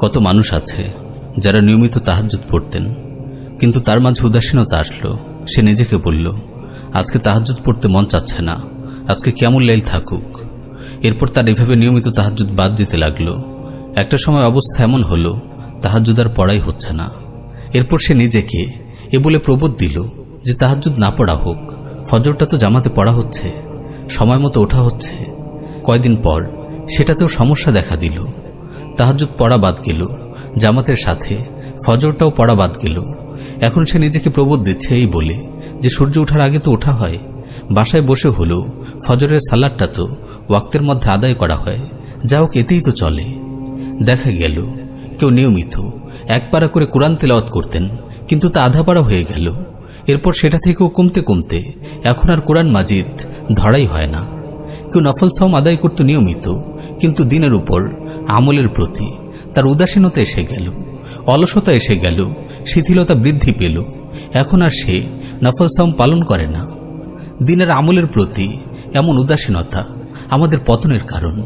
কত মানুষ আছে যারা নিয়মিত তাহাজ্জুদ পড়তেন। কিন্তু তার মাঝে উদাসীনতা আসলো। সে নিজেকে বলল, আজকে তাহাজ্জুদ পড়তে মন চাচ্ছে না। আজকে কেমন লাইল থাকুক। এরপর তার এভাবে নিয়মিত তাহাজ্জুদ বাদ যেতে লাগল। একটা সময় অবস্থা এমন হলো, তাহাজ্জুদ আর পড়াই হচ্ছে না। এরপর সে নিজেকে এ বলে প্রবোধ দিল যে তাহাজ্জুদ না পড়া হোক, ফজরটা তো জামাতে পড়া হচ্ছে, সময় মতো ওঠা হচ্ছে। কয়দিন পর সেটাতেও সমস্যা দেখা দিল। তাহাজ্জুদ পড়া বাদ গেল। জামাতের সাথে ফজরটাও পড়া বাদ গেল। এখন সে নিজেকে প্রবোধ দিচ্ছে এই বলে যে সূর্য ওঠার আগে তো ওঠা হয়। বাসায় বসে হলো, ফজরের সালাদটা তো ওয়াক্তের মধ্যে আদায় করা হয়। যা হোক, এতেই তো চলে। দেখা গেল, কেউ নিয়মিত এক পারা করে কোরআন তেলাওয়াত করতেন, কিন্তু তা আধা পারা হয়ে গেল। এরপর সেটা থেকেও কমতে কমতে এখন আর কোরআন মাজিদ ধরাই হয় না। কেউ নফল সাওম আদায় করত নিয়মিত, কিন্তু দিনের উপর আমলের প্রতি তার উদাসীনতা এসে গেল, অলসতা এসে গেল, শিথিলতা বৃদ্ধি পেল। এখন আর সে নফল সাওম পালন করে না। দিনের আমলের প্রতি এমন উদাসীনতা আমাদের পতনের কারণ।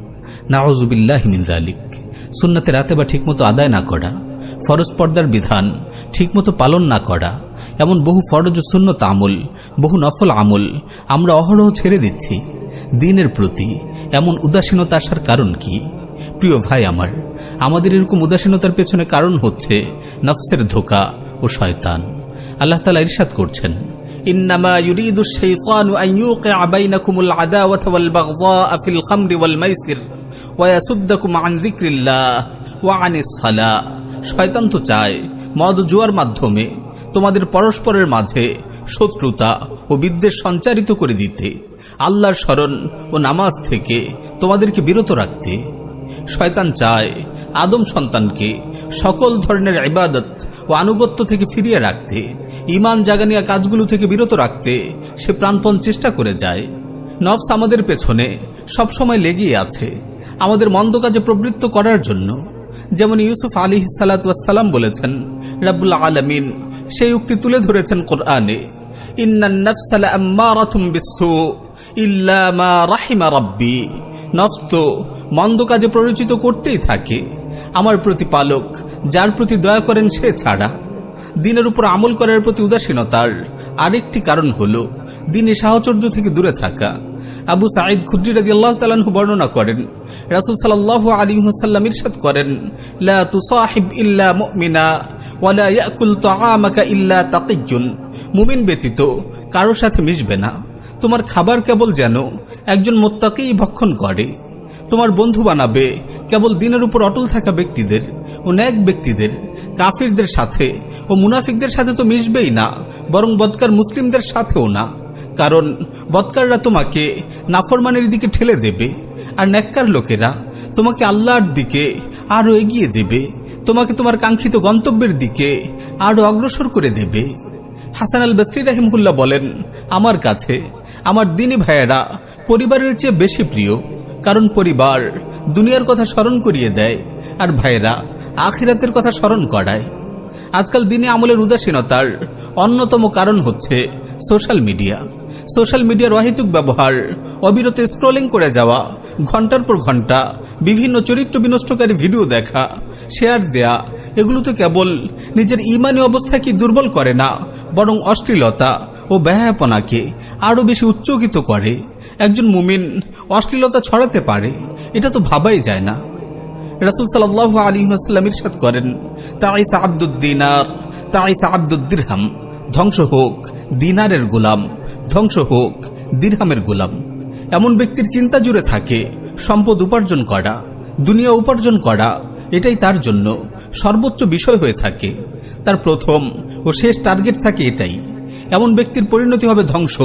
নাওজুবিল্লাহ মিনজালিক সুন্নাতে রাতে বা ঠিকমতো আদায় না করা, ফরজ পর্দার বিধান ঠিকমতো পালন না করা এমন বহু ফরজ ও সুন্নত আমল বহু নফল আমল আমরা অহরহ ছেড়ে দিচ্ছি দিনের প্রতি এমন উদাসীনতা আসার কারণ কি প্রিয় ভাই আমার আমাদের এরকম উদাসীনতার পেছনে কারণ হচ্ছে নফসের ধোকা ও শয়তান আল্লাহ তালা ইরশাদ করছেন إنما يريد الشيطان أن يوقع بينكم العداوة والبغضاء في الخمر والميسر ويسدكم عن ذكر الله وعن الصلاة শয়তান তো চায় মদ জুয়ার মাধ্যমে তোমাদের পরস্পরের মাঝে শত্রুতা ও বিদ্বেষ সঞ্চারিত করে দিতে। আল্লাহর স্মরণ ও নামাজ থেকে তোমাদেরকে বিরত রাখতে। শয়তান চায় আদম সন্তানকে সকল ধরনের ইবাদত ও আনুগত্য থেকে ফিরিয়ে রাখতে। ইমান জাগানিয়া কাজগুলো থেকে বিরত রাখতে সে প্রাণপণ চেষ্টা করে যায়। নফস আমাদের পেছনে সবসময় লেগেই আছে। আমাদের মন্দ কাজে প্রবৃত্ত করার জন্য। যেমন ইউসুফ আলী সালাতাম বলেছেন রাবুল আলমিন সেই উক্তি তুলে ধরেছেন কোরআনে। রাব্বি। নফস তো মন্দ কাজে প্ররোচিত করতেই থাকে। আমার প্রতিপালক, যার প্রতি দয়া করেন সে ছাড়া। দিনের উপর আমল করার প্রতি উদাসীনতার আরেকটি কারণ হল, দিনে সাহচর্য থেকে দূরে থাকা। আবু সাঈদ খুদ্রি রাজি আল্লাহ তালাহু বর্ণনা করেন, রাসুল সাল্লাহ আলী হুসাল্লাম ইরশাদ করেন, লা ইল্লা মুমিনা ওয়ালা ইয়াকুল তাআমাকা ইল্লা তাকিয়ুন মুমিন ব্যতীত কারোর সাথে মিশবে না। তোমার খাবার কেবল যেন একজন মোত্তাকেই ভক্ষণ করে। তোমার বন্ধু বানাবে কেবল দিনের উপর অটল থাকা ব্যক্তিদের ও ন্যাক ব্যক্তিদের, কাফিরদের সাথে ও মুনাফিকদের সাথে তো মিশবেই না, বরং বদকার মুসলিমদের সাথেও না। কারণ বৎকাররা তোমাকে নাফরমানের দিকে ঠেলে দেবে, আর ন্যাক্কার লোকেরা তোমাকে আল্লাহর দিকে আরও এগিয়ে দেবে, তোমাকে তোমার কাঙ্ক্ষিত গন্তব্যের দিকে আরও অগ্রসর করে দেবে। হাসান আল বেস্টি রাহিমহুল্লাহ বলেন, আমার কাছে, আমার দিনী ভাইয়েরা পরিবারের চেয়ে বেশি প্রিয়, কারণ পরিবার দুনিয়ার কথা স্মরণ করিয়ে দেয়, আর ভাইয়েরা আখিরাতের কথা স্মরণ করায়। আজকাল দিনে আমলের উদাসীনতার অন্যতম কারণ হচ্ছে সোশ্যাল মিডিয়া। সোশ্যাল মিডিয়ার অহেতুক ব্যবহার, অবিরত স্ক্রলিং করে যাওয়া, ঘণ্টার পর ঘণ্টা, বিভিন্ন চরিত্র বিনষ্টকারী ভিডিও দেখা, শেয়ার দেয়া, এগুলো তো কেবল নিজের ইমানি অবস্থা কি দুর্বল করে না, বরং অশ্লীলতা ও ব্যয়াপনাকে আরও বেশি উচ্চকিত করে। একজন মুমিন অশ্লীলতা ছড়াতে পারে, এটা তো ভাবাই যায় না। রাসুল সাল্লাহ আলী সাল্লাম ইরশাদ করেন তাইসা আব্দুদ্দিনার তাইসা আব্দুদ্দিরহাম ধ্বংস হোক, দিনারের গোলাম, ধ্বংস হোক, দিরহামের গোলাম। এমন ব্যক্তির চিন্তা জুড়ে থাকে, সম্পদ উপার্জন করা, দুনিয়া উপার্জন করা, এটাই তার জন্য সর্বোচ্চ বিষয় হয়ে থাকে। তার প্রথম ও শেষ টার্গেট থাকে এটাই। এমন ব্যক্তির পরিণতি হবে ধ্বংস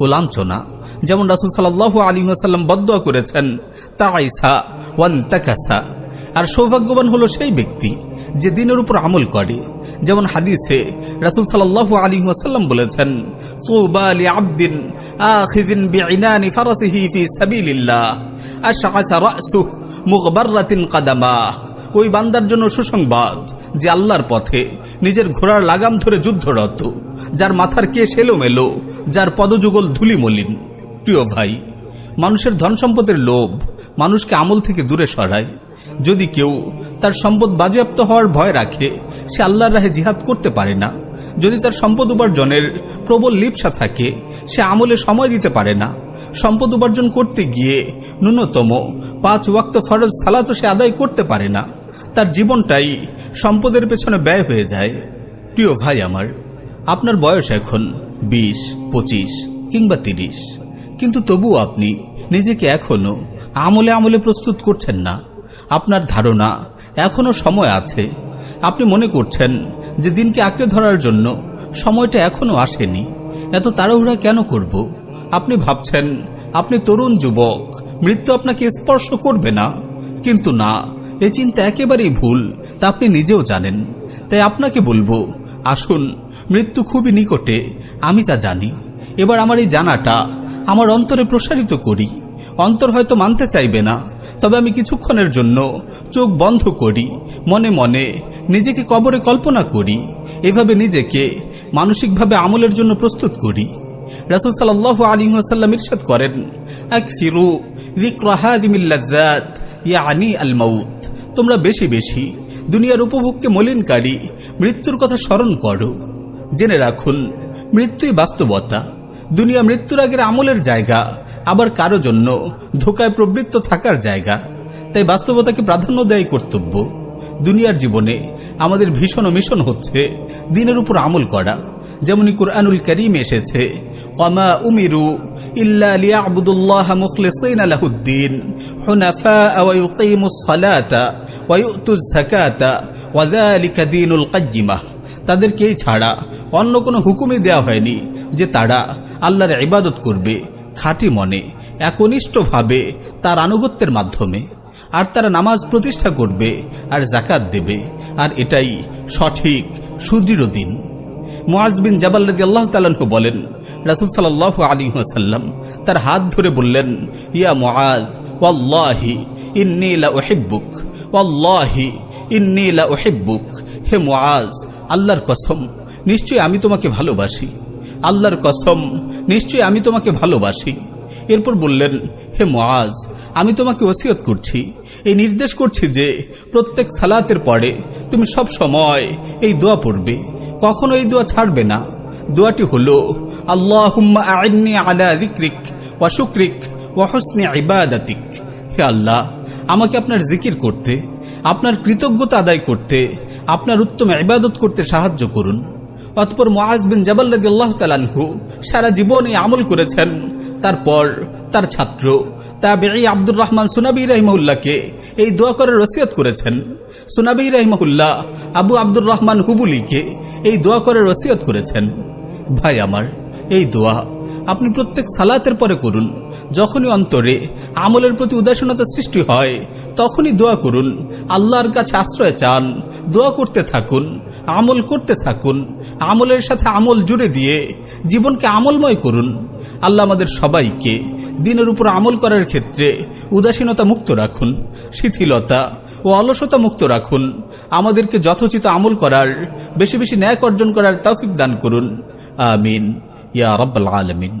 ও লাঞ্ছনা। যেমন রাসুল সাল্লাহ আলী সাল্লাম বদয়া করেছেন তাইসা ওয়ান তাকাসা। আর সৌভাগ্যবান হলো সেই ব্যক্তি যে দিনের উপর আমল করে। যেমন হাদিসে রাসুল সাল্লাহ আলী ওয়াসাল্লাম বলেছেন, তুবা লি আবদিন আখিদিন কাদামা। ওই বান্দার জন্য সুসংবাদ যে আল্লাহর পথে নিজের ঘোড়ার লাগাম ধরে যুদ্ধরত, যার মাথার কেশ এলোমেলো যার পদযুগল ধুলিমলিন। প্রিয় ভাই মানুষের ধন সম্পদের লোভ মানুষকে আমল থেকে দূরে সরায়। যদি কেউ তার সম্পদ বাজেয়াপ্ত হওয়ার ভয় রাখে, সে আল্লাহর রাহে জিহাদ করতে পারে না। যদি তার সম্পদ উপার্জনের প্রবল লিপসা থাকে, সে আমলে সময় দিতে পারে না। সম্পদ উপার্জন করতে গিয়ে ন্যূনতম পাঁচ ওয়াক্ত ফরজ সালাতো সে আদায় করতে পারে না। তার জীবনটাই সম্পদের পেছনে ব্যয় হয়ে যায়। প্রিয় ভাই আমার, আপনার বয়স এখন বিশ, পঁচিশ কিংবা তিরিশ। কিন্তু তবুও আপনি নিজেকে এখনও আমলে আমলে প্রস্তুত করছেন না। আপনার ধারণা এখনও সময় আছে। আপনি মনে করছেন যে দিনকে আঁকড়ে ধরার জন্য সময়টা এখনও আসেনি। এত তাড়াহুড়া কেন করব? আপনি ভাবছেন, আপনি তরুণ যুবক, মৃত্যু আপনাকে স্পর্শ করবে না। কিন্তু না, এ চিন্তা একেবারেই ভুল, তা আপনি নিজেও জানেন। তাই আপনাকে বলব, আসুন, মৃত্যু খুবই নিকটে, আমি তা জানি। এবার আমার এই জানাটা আমার অন্তরে প্রসারিত করি। অন্তর হয়তো মানতে চাইবে না, তবে আমি কিছুক্ষণের জন্য চোখ বন্ধ করি, মনে মনে নিজেকে কবরে কল্পনা করি, এভাবে নিজেকে মানসিকভাবে আমলের জন্য প্রস্তুত করি। রাসুল সাল্লাহ আলী সাল্লাম ইরশাদ করেন যিকরা হাদিমিল লাজ্জাত, ইয়ানি আল মাউত। তোমরা বেশি বেশি দুনিয়ার উপভোগকে মলিনকারী মৃত্যুর কথা স্মরণ করো। জেনে রাখুন, মৃত্যুই বাস্তবতা। দুনিয়া মৃত্যুর আগের আমলের জায়গা, আবার কারও জন্য ধোকায় প্রবৃত্ত থাকার জায়গা। তাই বাস্তবতাকে প্রাধান্য দেয় কর্তব্য। দুনিয়ার জীবনে আমাদের ভীষণ মিশন হচ্ছে দিনের উপর আমল করা। যেমনি কুরআনুল করিম এসেছে, ওয়ামা উমিরু ইল্লা লিয়াবুদুল্লাহ মুখলিসিন তাদেরকেই ছাড়া অন্য কোনো হুকুমই দেওয়া হয়নি। যে তারা আল্লাহর ইবাদত করবে, খাঁটি মনে, একনিষ্ঠভাবে তার আনুগত্যের মাধ্যমে। আর তারা নামাজ প্রতিষ্ঠা করবে আর জাকাত দেবে, আর এটাই সঠিক, সুদৃঢ় দিন। মুআজ বিন জাবাল্লাদি আল্লাহ তালাহু বলেন, রাসুল সাল্লাহ আলী সাল্লাম তার হাত ধরে বললেন, ইয়া মোয়াজ ওয়াল্লাহি ইন্নী লা উহিব্বুক ওয়াল্লাহি ইন্নী লা উহিব্বুক হে মোয়াজ আল্লাহর কসম নিশ্চয় আমি তোমাকে ভালোবাসি। আল্লাহর কসম নিশ্চয় আমি তোমাকে ভালোবাসি। এরপর বললেন, হে মুআজ, আমি তোমাকে ওসিয়ত করছি। এই নির্দেশ করছি যে, প্রত্যেক সালাতের পরে তুমি সব সময় এই দোয়া পড়বে। কখনো এই দোয়া ছাড়বে না। দোয়াটি হলো, আল্লাহুম্মা আইন্নি আলা যিকরিক ওয়া শুকরিক ওয়া হুসনি ইবাদাতিক। হে আল্লাহ, আমাকে আপনার জিকির করতে, আপনার কৃতজ্ঞতা আদায় করতে, আপনার উত্তম ইবাদত করতে সাহায্য করুন। অতপর মহাজ বিন জবাল্লাদি আল্লাহ সারা জীবন এই আমল করেছেন। তারপর তার ছাত্র তাবেঈ আব্দুর রহমান সুনাবি রহিমউল্লাহকে এই দোয়া করার রসিয়ত করেছেন। সুনাবি রাহিমাহুল্লাহ আবু আব্দুর রহমান হুবুলিকে এই দোয়া করার রসিয়ত করেছেন। ভাই আমার, এই দোয়া আপনি প্রত্যেক সালাতের পরে করুন। যখনই অন্তরে আমলের প্রতি উদাসীনতা সৃষ্টি হয়, তখনই দোয়া করুন। আল্লাহর কাছে আশ্রয় চান, দোয়া করতে থাকুন, আমল করতে থাকুন, আমলের সাথে আমল জুড়ে দিয়ে জীবনকে আমলময় করুন। আল্লাহ আমাদের সবাইকে দিনের উপর আমল করার ক্ষেত্রে উদাসীনতা মুক্ত রাখুন, শিথিলতা ও অলসতা মুক্ত রাখুন। আমাদেরকে যথোচিত আমল করার, বেশি বেশি ন্যায় অর্জন করার তৌফিক দান করুন। আমিন। ইয়া রব্বাল আলমিন